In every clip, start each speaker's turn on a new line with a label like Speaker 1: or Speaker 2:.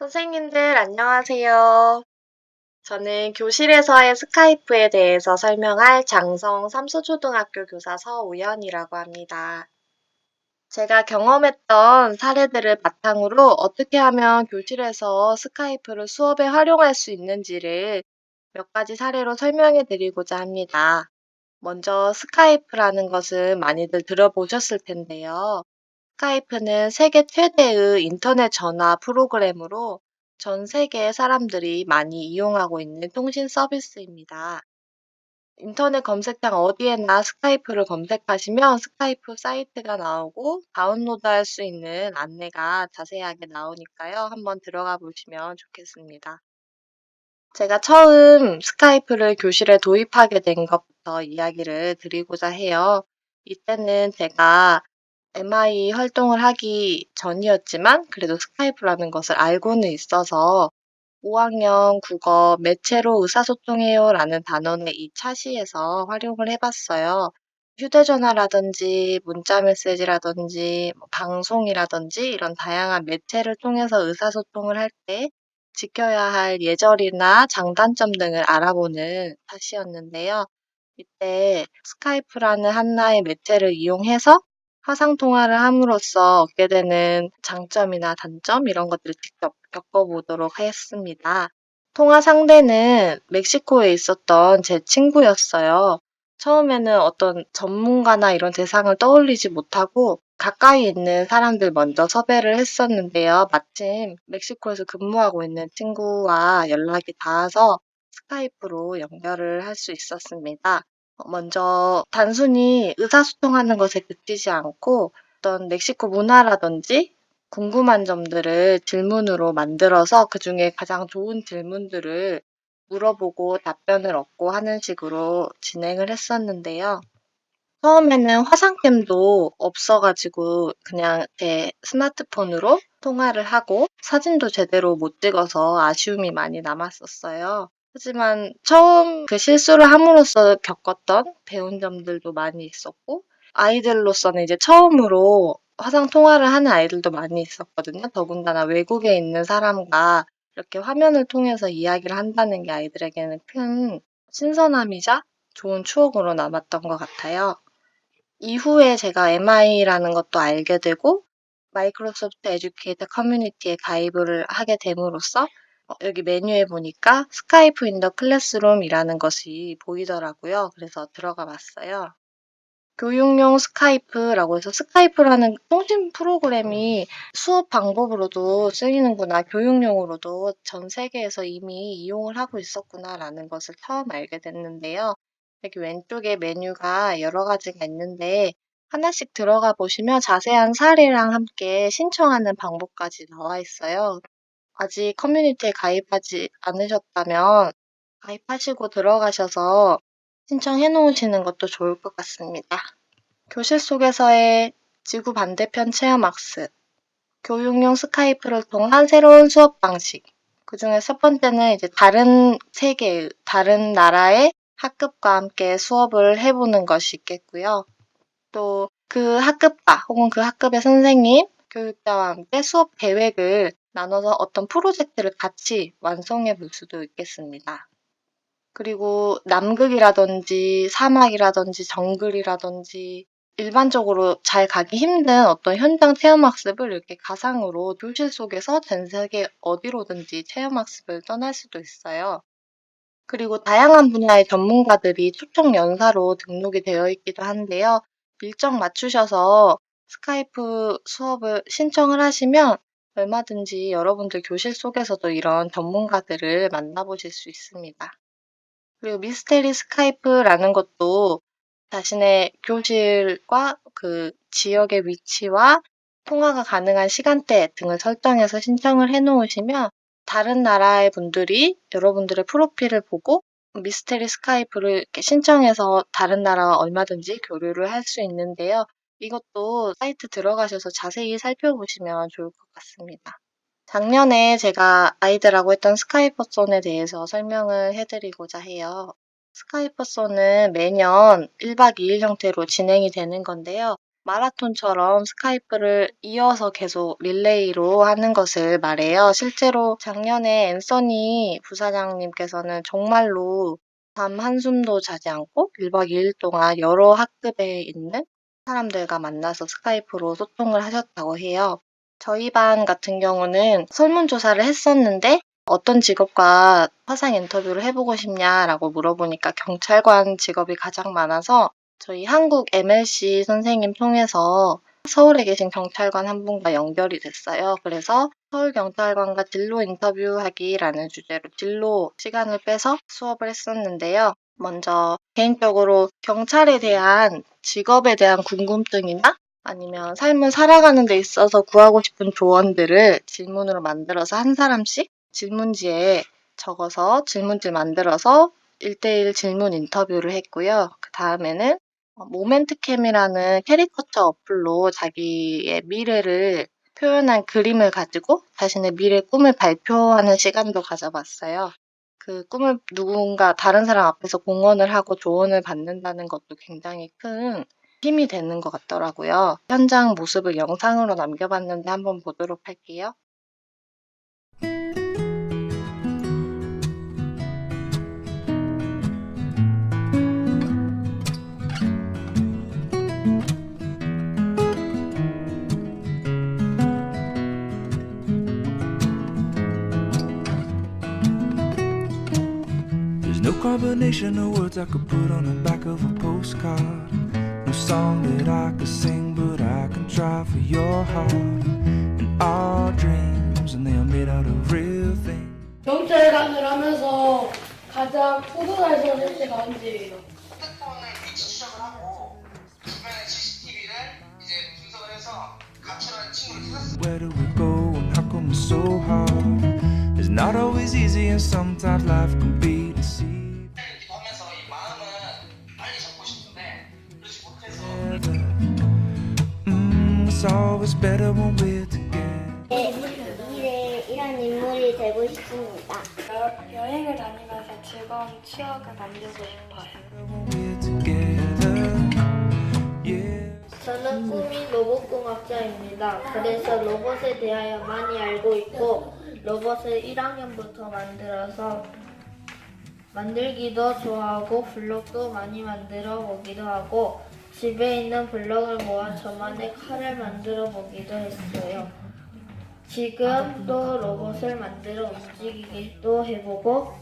Speaker 1: 선생님들 안녕하세요. 저는 교실에서의 스카이프에 대해서 설명할 장성 삼수초등학교 교사 서우연이라고 합니다. 제가 경험했던 사례들을 바탕으로 어떻게 하면 교실에서 스카이프를 수업에 활용할 수 있는지를 몇 가지 사례로 설명해 드리고자 합니다. 먼저 스카이프라는 것은 많이들 들어보셨을 텐데요. 스카이프는 세계 최대의 인터넷 전화 프로그램으로 전 세계의 사람들이 많이 이용하고 있는 통신 서비스입니다. 인터넷 검색창 어디에나 스카이프를 검색하시면 스카이프 사이트가 나오고 다운로드할 수 있는 안내가 자세하게 나오니까요. 한번 들어가 보시면 좋겠습니다. 제가 처음 스카이프를 교실에 도입하게 된 것부터 이야기를 드리고자 해요. 이때는 제가 MI 활동을 하기 전이었지만 그래도 스카이프라는 것을 알고는 있어서 5학년 국어 매체로 의사소통해요 라는 단원의 이 차시에서 활용을 해봤어요. 휴대전화라든지 문자 메시지라든지 뭐 방송이라든지 이런 다양한 매체를 통해서 의사소통을 할 때 지켜야 할 예절이나 장단점 등을 알아보는 차시였는데요. 이때 스카이프라는 하나의 매체를 이용해서 화상 통화를 함으로써 얻게 되는 장점이나 단점 이런 것들을 직접 겪어보도록 하겠습니다. 통화 상대는 멕시코에 있었던 제 친구였어요. 처음에는 어떤 전문가나 이런 대상을 떠올리지 못하고 가까이 있는 사람들 먼저 섭외를 했었는데요. 마침 멕시코에서 근무하고 있는 친구와 연락이 닿아서 스카이프로 연결을 할 수 있었습니다. 먼저 단순히 의사소통하는 것에 그치지 않고 어떤 멕시코 문화라든지 궁금한 점들을 질문으로 만들어서 그 중에 가장 좋은 질문들을 물어보고 답변을 얻고 하는 식으로 진행을 했었는데요. 처음에는 화상캠도 없어가지고 그냥 제 스마트폰으로 통화를 하고 사진도 제대로 못 찍어서 아쉬움이 많이 남았었어요. 하지만 처음 그 실수를 함으로써 겪었던 배운 점들도 많이 있었고 아이들로서는 이제 처음으로 화상 통화를 하는 아이들도 많이 있었거든요. 더군다나 외국에 있는 사람과 이렇게 화면을 통해서 이야기를 한다는 게 아이들에게는 큰 신선함이자 좋은 추억으로 남았던 것 같아요. 이후에 제가 MI라는 것도 알게 되고 마이크로소프트 에듀케이터 커뮤니티에 가입을 하게 됨으로써 어, 여기 메뉴에 보니까 스카이프 인더 클래스룸이라는 것이 보이더라고요. 그래서 들어가 봤어요. 교육용 스카이프라고 해서 스카이프라는 통신 프로그램이 수업 방법으로도 쓰이는구나, 교육용으로도 전 세계에서 이미 이용을 하고 있었구나라는 것을 처음 알게 됐는데요. 여기 왼쪽에 메뉴가 여러 가지가 있는데 하나씩 들어가 보시면 자세한 사례랑 함께 신청하는 방법까지 나와 있어요. 아직 커뮤니티에 가입하지 않으셨다면 가입하시고 들어가셔서 신청해 놓으시는 것도 좋을 것 같습니다. 교실 속에서의 지구 반대편 체험학습, 교육용 스카이프를 통한 새로운 수업 방식. 그 중에 첫 번째는 이제 다른 세계, 다른 나라의 학급과 함께 수업을 해보는 것이 있겠고요. 또 그 학급과 혹은 그 학급의 선생님, 교육자와 함께 수업 계획을 나눠서 어떤 프로젝트를 같이 완성해 볼 수도 있겠습니다. 그리고 남극이라든지 사막이라든지 정글이라든지 일반적으로 잘 가기 힘든 어떤 현장 체험학습을 이렇게 가상으로 교실 속에서 전 세계 어디로든지 체험학습을 떠날 수도 있어요. 그리고 다양한 분야의 전문가들이 초청 연사로 등록이 되어 있기도 한데요. 일정 맞추셔서 스카이프 수업을 신청을 하시면 얼마든지 여러분들 교실 속에서도 이런 전문가들을 만나보실 수 있습니다. 그리고 미스테리 스카이프라는 것도 자신의 교실과 그 지역의 위치와 통화가 가능한 시간대 등을 설정해서 신청을 해 놓으시면 다른 나라의 분들이 여러분들의 프로필을 보고 미스테리 스카이프를 신청해서 다른 나라와 얼마든지 교류를 할 수 있는데요. 이것도 사이트 들어가셔서 자세히 살펴보시면 좋을 것 같습니다. 작년에 제가 아이들하고 했던 스카이퍼손에 대해서 설명을 해드리고자 해요. 스카이퍼손은 매년 1박 2일 형태로 진행이 되는 건데요. 마라톤처럼 스카이프를 이어서 계속 릴레이로 하는 것을 말해요. 실제로 작년에 앤서니 부사장님께서는 정말로 잠 한숨도 자지 않고 1박 2일 동안 여러 학급에 있는 사람들과 만나서 스카이프로 소통을 하셨다고 해요. 저희 반 같은 경우는 설문조사를 했었는데 어떤 직업과 화상 인터뷰를 해보고 싶냐라고 물어보니까 경찰관 직업이 가장 많아서 저희 한국 MLC 선생님 통해서 서울에 계신 경찰관 한 분과 연결이 됐어요. 그래서 서울 경찰관과 진로 인터뷰하기라는 주제로 진로 시간을 빼서 수업을 했었는데요. 먼저 개인적으로 경찰에 대한 직업에 대한 궁금증이나 아니면 삶을 살아가는 데 있어서 구하고 싶은 조언들을 질문으로 만들어서 한 사람씩 질문지에 적어서 질문지를 만들어서 1대1 질문 인터뷰를 했고요. 그 다음에는 모멘트캠이라는 캐리커처 어플로 자기의 미래를 표현한 그림을 가지고 자신의 미래 꿈을 발표하는 시간도 가져봤어요. 그 꿈을 누군가 다른 사람 앞에서 공언을 하고 조언을 받는다는 것도 굉장히 큰 힘이 되는 것 같더라고요. 현장 모습을 영상으로 남겨봤는데 한번 보도록 할게요.
Speaker 2: combination of words I could put on the back of a postcard. No song that I could sing, but I can try for your heart. And our dreams, and they are made out of real things.
Speaker 3: 경찰관을 하면서 가장 뿌듯할 셨을 때가 언제예요?
Speaker 4: 핸드폰을 위치 추적을 하고 주변의 CCTV를 이제 분석을 해서 가출한 친구를 찾았어요.
Speaker 2: Where do we go and how come it's so hard? It's not always easy, and sometimes life can be it's always better when we're together.
Speaker 5: 미래에 이런 인물이 되고 싶습니다.
Speaker 3: 여, 행을 다니면서 즐거운 추억을 만들고 싶어요.
Speaker 2: When we're together, yeah.
Speaker 5: 저는 꿈이 로봇공학자입니다. 그래서 로봇에 대하여 많이 알고 있고 로봇을 1학년부터 만들어서 만들기도 좋아하고 블록도 많이 만들어 보기도 하고 집에 있는 블록을 모아 저만의 칼을 만들어 보기도 했어요. 지금 또 로봇을 만들어 움직이기도 해보고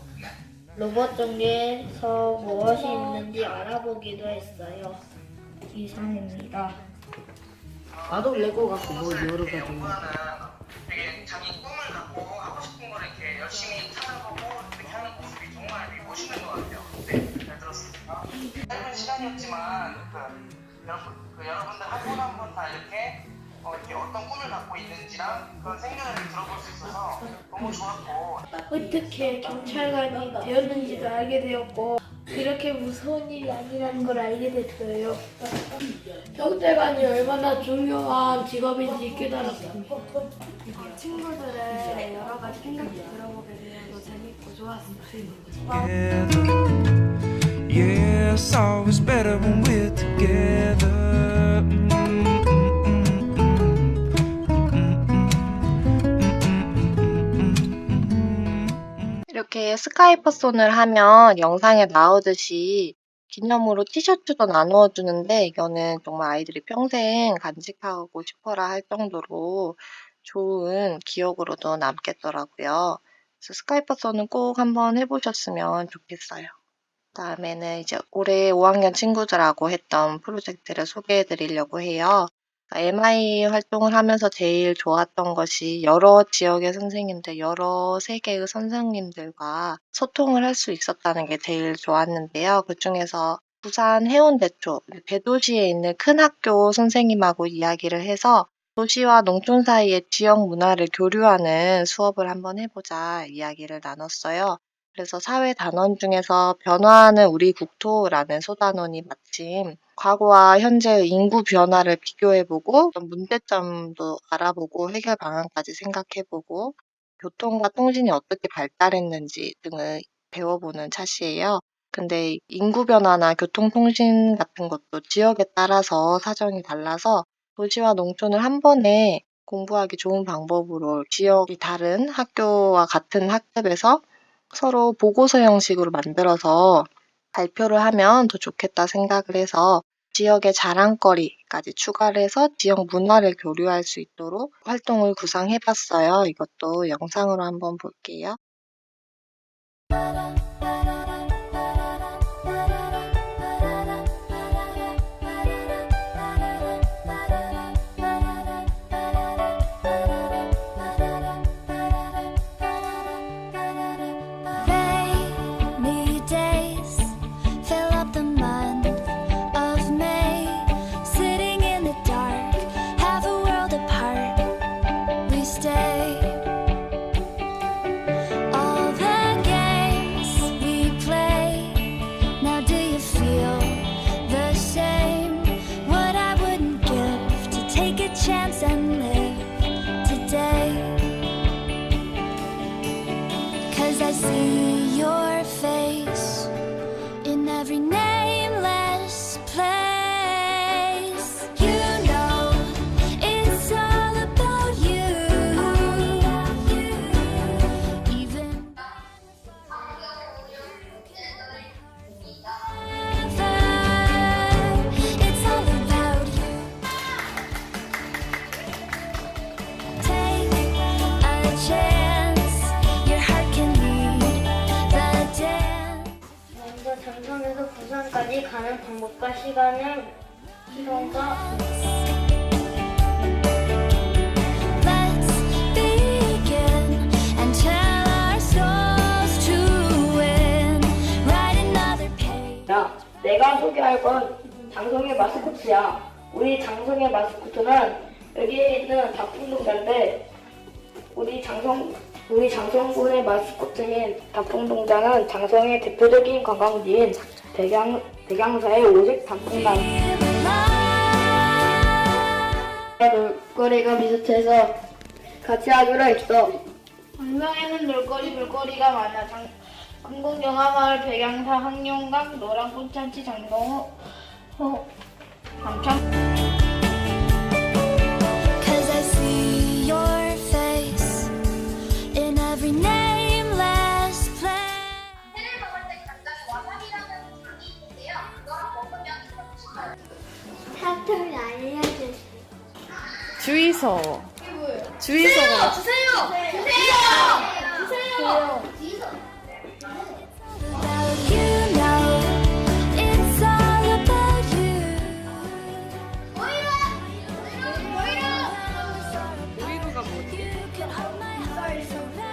Speaker 5: 로봇 종류에서 무엇이 있는지 알아보기도 했어요. 이상입니다.
Speaker 6: 나도 레고 갖고 뭐 여러 가지
Speaker 4: 연구하는 되게 자기 꿈을 갖고 하고 싶은 거를 이렇게 열심히 찾아보고 이렇게 하는 모습이 정말 되게 멋있는 것 같아요. 네, 잘 들었습니다. 짧은 시간이었지만 그, 여러분, 그 여러분들 한 분 한 분 다 이렇게 어, 이렇게 어떤 꿈을 갖고 있는지랑 그런 생각을 들어볼 수 있어서 너무 좋았고
Speaker 3: 어떻게 경찰관이 되었는지도 알게 되었고 그렇게 무서운 일이 아니라는 걸 알게 됐어요. 경찰관이 얼마나 중요한 직업인지 깨달았습니다. 친구들의 여러 가지 생각도 들어보게 되어서 재밌고 좋았어요.
Speaker 2: It's always better when we're together. Mm, mm, mm, mm, mm, mm.
Speaker 1: 이렇게 스카이퍼손을 하면 영상에 나오듯이 기념으로 티셔츠도 나누어 주는데 이거는 정말 아이들이 평생 간직하고 싶어라 할 정도로 좋은 기억으로도 남겠더라고요. 그래서 스카이퍼손은 꼭 한번 해보셨으면 좋겠어요. 다음에는 이제 올해 5학년 친구들하고 했던 프로젝트를 소개해 드리려고 해요. MI 활동을 하면서 제일 좋았던 것이 여러 지역의 선생님들, 여러 세계의 선생님들과 소통을 할 수 있었다는 게 제일 좋았는데요. 그 중에서 부산 해운대 쪽, 대도시에 있는 큰 학교 선생님하고 이야기를 해서 도시와 농촌 사이의 지역 문화를 교류하는 수업을 한번 해보자 이야기를 나눴어요. 그래서 사회 단원 중에서 변화하는 우리 국토라는 소단원이 마침 과거와 현재의 인구 변화를 비교해보고 좀 문제점도 알아보고 해결 방안까지 생각해보고 교통과 통신이 어떻게 발달했는지 등을 배워보는 차시예요. 근데 인구 변화나 교통 통신 같은 것도 지역에 따라서 사정이 달라서 도시와 농촌을 한 번에 공부하기 좋은 방법으로 지역이 다른 학교와 같은 학급에서 서로 보고서 형식으로 만들어서 발표를 하면 더 좋겠다 생각을 해서 지역의 자랑거리까지 추가를 해서 지역 문화를 교류할 수 있도록 활동을 구상해 봤어요. 이것도 영상으로 한번 볼게요.
Speaker 7: Cause I see your
Speaker 5: 부산까지 가는 방법과 시간을
Speaker 7: page.
Speaker 8: 야, 내가 소개할 건 장성의 마스코트야. 우리 장성의 마스코트는 여기에 있는 닭풍동자인데 우리 장성 우리 장성군의 마스코트인 닭풍동자는 장성의 대표적인 관광지인 백양 백양사의 오직 단풍나무 놀거리가 비슷해서 같이 하기로 했어.
Speaker 5: 장성에는 놀거리 볼거리가 많아. 장, 한국영화마을 백양사 항룡강 노랑꽃잔치 장동호 호, 감천
Speaker 9: 주의서. 주의서가. 오이루가 뭐지?
Speaker 7: Can hold my heart forever.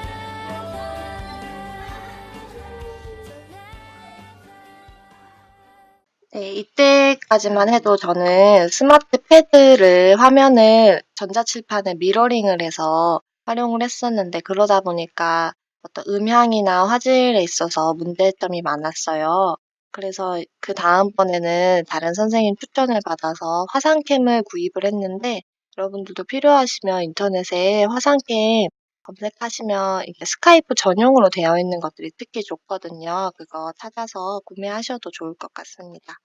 Speaker 1: 네, 이때까지만 해도 저는 스마트 패드를 화면을 전자칠판에 미러링을 해서 활용을 했었는데 그러다 보니까 어떤 음향이나 화질에 있어서 문제점이 많았어요. 그래서 그 다음번에는 다른 선생님 추천을 받아서 화상캠을 구입을 했는데 여러분들도 필요하시면 인터넷에 화상캠 검색하시면 이게 스카이프 전용으로 되어 있는 것들이 특히 좋거든요. 그거 찾아서 구매하셔도 좋을 것 같습니다.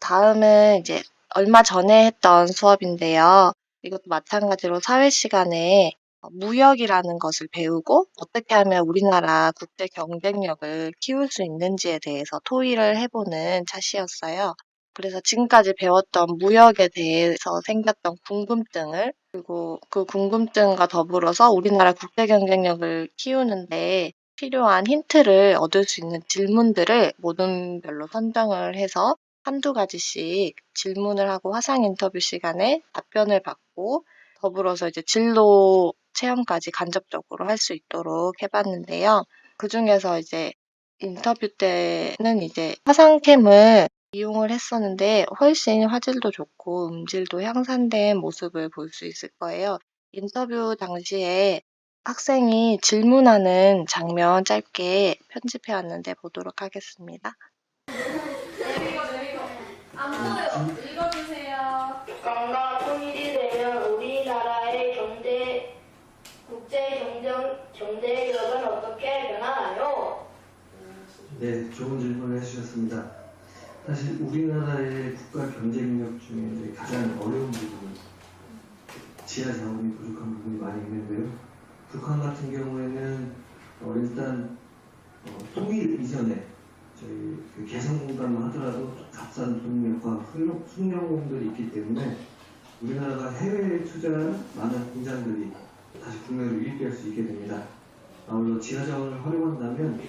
Speaker 1: 다음은 이제 얼마 전에 했던 수업인데요. 이것도 마찬가지로 사회 시간에 어, 무역이라는 것을 배우고 어떻게 하면 우리나라 국제 경쟁력을 키울 수 있는지에 대해서 토의를 해보는 차시였어요. 그래서 지금까지 배웠던 무역에 대해서 생겼던 궁금증을 그리고 그 궁금증과 더불어서 우리나라 국제 경쟁력을 키우는데 필요한 힌트를 얻을 수 있는 질문들을 모둠별로 선정을 해서 한두 가지씩 질문을 하고 화상 인터뷰 시간에 답변을 받고 더불어서 이제 진로 체험까지 간접적으로 할 수 있도록 해봤는데요. 그 중에서 이제 인터뷰 때는 이제 화상캠을 이용을 했었는데 훨씬 화질도 좋고 음질도 향상된 모습을 볼 수 있을 거예요. 인터뷰 당시에 학생이 질문하는 장면 짧게 편집해 왔는데 보도록 하겠습니다.
Speaker 8: 북한과 통일이 되면 우리나라의 경제 국제 경쟁 경제력은 어떻게 변하나요?
Speaker 10: 네, 좋은 질문을 해주셨습니다. 사실 우리나라의 국가 경쟁력 중에 가장 어려운 부분은 지하 자원이 부족한 부분이 많이 있는데요. 북한 같은 경우에는 어, 일단 어, 통일 이전에 저희 그 개성공단만 하더라도 값싼 동력과 훌륭- 숙련공들이 있기 때문에 우리나라가 해외에 투자한 많은 공장들이 다시 국내로 유입될 수 있게 됩니다. 아울러 지하 자원을 활용한다면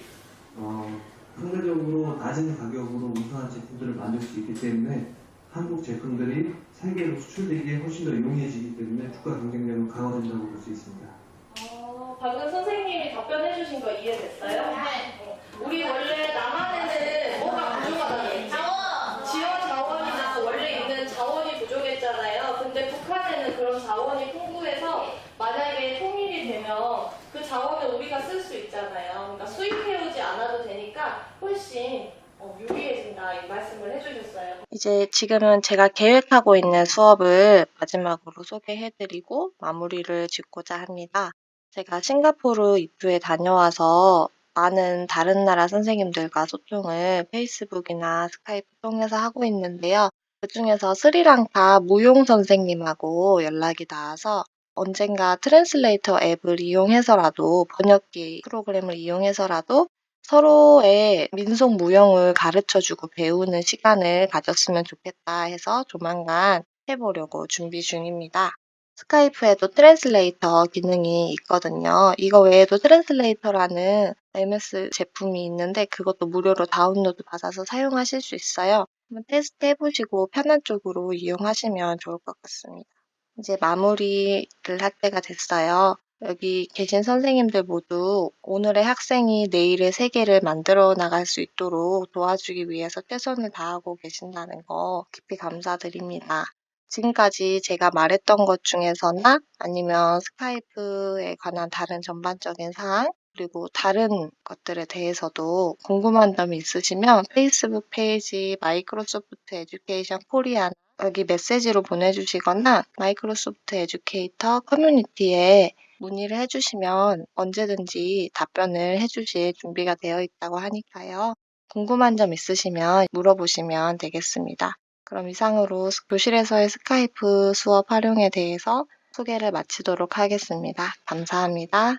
Speaker 10: 어, 상대적으로 낮은 가격으로 우수한 제품들을 만들 수 있기 때문에 한국 제품들이 세계로 수출되기에 훨씬 더 용이해지기 때문에 국가 경쟁력은 강화된다고 볼 수 있습니다.
Speaker 8: 어, 방금 선생님이 답변해 주신 거 이해됐어요? 네. 우리 원래 남한에는 뭐가 부족하다는 얘기죠? 지원 자원이나 원래 있는 자원이 부족했잖아요. 근데 북한에는 그런 자원이 풍부해서 만약에 통일이 되면 그 자원을 우리가 쓸 수 있잖아요. 그러니까 수입해오지 않아도 되니까 훨씬 어, 유리해진다 이 말씀을 해주셨어요.
Speaker 1: 이제 지금은 제가 계획하고 있는 수업을 마지막으로 소개해드리고 마무리를 짓고자 합니다. 제가 싱가포르 입주에 다녀와서 많은 다른 나라 선생님들과 소통을 페이스북이나 스카이프 통해서 하고 있는데요. 그 중에서 스리랑카 무용 선생님하고 연락이 닿아서 언젠가 트랜슬레이터 앱을 이용해서라도 번역기 프로그램을 이용해서라도 서로의 민속 무용을 가르쳐주고 배우는 시간을 가졌으면 좋겠다 해서 조만간 해보려고 준비 중입니다. 스카이프에도 트랜슬레이터 기능이 있거든요. 이거 외에도 트랜슬레이터라는 MS 제품이 있는데 그것도 무료로 다운로드 받아서 사용하실 수 있어요. 한번 테스트 해보시고 편한 쪽으로 이용하시면 좋을 것 같습니다. 이제 마무리를 할 때가 됐어요. 여기 계신 선생님들 모두 오늘의 학생이 내일의 세계를 만들어 나갈 수 있도록 도와주기 위해서 최선을 다하고 계신다는 거 깊이 감사드립니다. 지금까지 제가 말했던 것 중에서나 아니면 스카이프에 관한 다른 전반적인 사항 그리고 다른 것들에 대해서도 궁금한 점이 있으시면 페이스북 페이지 마이크로소프트 에듀케이션 코리아 여기 메시지로 보내주시거나 마이크로소프트 에듀케이터 커뮤니티에 문의를 해주시면 언제든지 답변을 해주실 준비가 되어 있다고 하니까요. 궁금한 점 있으시면 물어보시면 되겠습니다. 그럼 이상으로 교실에서의 스카이프 수업 활용에 대해서 소개를 마치도록 하겠습니다. 감사합니다.